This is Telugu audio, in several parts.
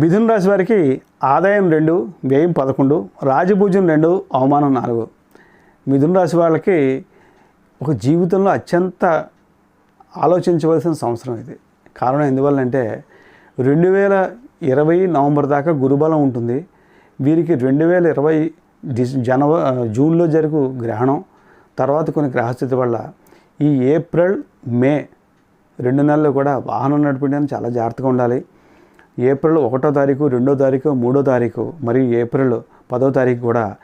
మిథున రాశి వారికి ఆదాయం రెండు వ్యయం పదకొండు రాజభూజం రెండు అవమానం నాలుగు. మిథున రాశి వాళ్ళకి ఒక జీవితంలో అత్యంత ఆలోచించవలసిన సంవత్సరం ఇది. కారణం ఎందువల్లంటే రెండు వేల ఇరవై నవంబర్ దాకా గురుబలం ఉంటుంది. వీరికి రెండు వేల ఇరవై డిస్ జనవ జూన్లో జరుగు గ్రహణం తర్వాత కొన్ని గ్రహస్థితి వల్ల ఈ ఏప్రిల్ మే రెండు నెలలు కూడా వాహనం నడిపించడానికి చాలా జాగ్రత్తగా ఉండాలి. ఏప్రిల్ ఒకటో తారీఖు రెండో తారీఖు మూడో తారీఖు మరియు ఏప్రిల్ పదో తారీఖు కూడా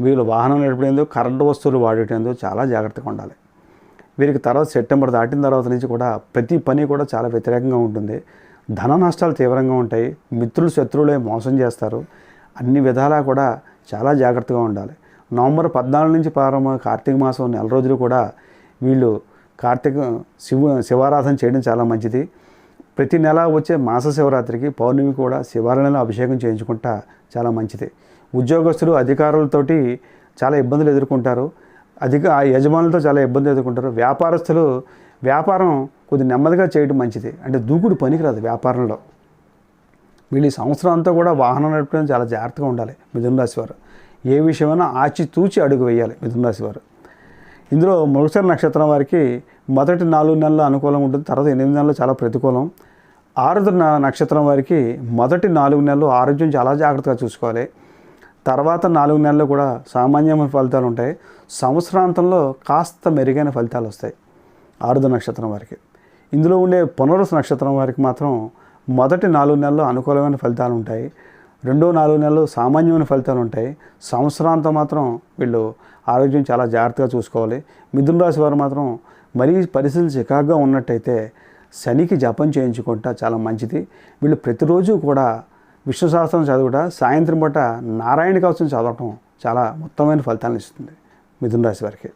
వీళ్ళు వాహనం నడిపేందుకు కరెంటు వస్తువులు వాడేటందుకు చాలా జాగ్రత్తగా ఉండాలి. వీరికి తర్వాత సెప్టెంబర్ దాటిన తర్వాత నుంచి కూడా ప్రతి పని కూడా చాలా వ్యతిరేకంగా ఉంటుంది. ధన నష్టాలు తీవ్రంగా ఉంటాయి. మిత్రులు శత్రువులే మోసం చేస్తారు. అన్ని విధాలా కూడా చాలా జాగ్రత్తగా ఉండాలి. నవంబర్ పద్నాలుగు నుంచి ప్రారంభ కార్తీక మాసం నెల రోజులు కూడా వీళ్ళు కార్తీక శివ శివారాధన చేయడం చాలా మంచిది. ప్రతి నెల వచ్చే మాస శివరాత్రికి పౌర్ణమి కూడా శివాలయంలో అభిషేకం చేయించుకుంటా చాలా మంచిది. ఉద్యోగస్తులు అధికారులతోటి చాలా ఇబ్బందులు ఎదుర్కొంటారు. అధిక ఆ యజమానులతో చాలా ఇబ్బందులు ఎదుర్కొంటారు. వ్యాపారస్తులు వ్యాపారం కొద్ది నెమ్మదిగా చేయడం మంచిది. అంటే దూకుడు పనికిరాదు వ్యాపారంలో. వీళ్ళు ఈ సంవత్సరం అంతా కూడా వాహనం నడపడం చాలా జాగ్రత్తగా ఉండాలి మిథున రాశి వారు. ఏ విషయమైనా ఆచితూచి అడుగు వేయాలి మిథున రాశి వారు. ఇందులో మృగశిర నక్షత్రం వారికి మొదటి నాలుగు నెలలు అనుకూలంగా ఉంటుంది. తర్వాత ఎనిమిది నెలలు చాలా ప్రతికూలం. ఆరుద్ర నక్షత్రం వారికి మొదటి నాలుగు నెలలు ఆరోగ్యం చాలా జాగ్రత్తగా చూసుకోవాలి. తర్వాత నాలుగు నెలలు కూడా సామాన్యమైన ఫలితాలు ఉంటాయి. సంవత్సరాంతంలో కాస్త మెరుగైన ఫలితాలు వస్తాయి ఆరుద్ర నక్షత్రం వారికి. ఇందులో ఉండే పునరుస నక్షత్రం వారికి మాత్రం మొదటి నాలుగు నెలలు అనుకూలమైన ఫలితాలు ఉంటాయి. రెండో నాలుగు నెలలు సామాన్యమైన ఫలితాలు ఉంటాయి. సంవత్సరాంతం మాత్రం వీళ్ళు ఆరోగ్యం చాలా జాగ్రత్తగా చూసుకోవాలి. మిథున రాశి వారు మాత్రం మరీ పరిస్థితులు చికాగ్గా ఉన్నట్టయితే శనికి జపం చేయించుకుంటా చాలా మంచిది. వీళ్ళు ప్రతిరోజు కూడా విశ్వశాస్త్రం చదువుట సాయంత్రం పూట నారాయణ కవచం చదవటం చాలా ఉత్తమమైన ఫలితాలను ఇస్తుంది మిథున రాశి వారికి.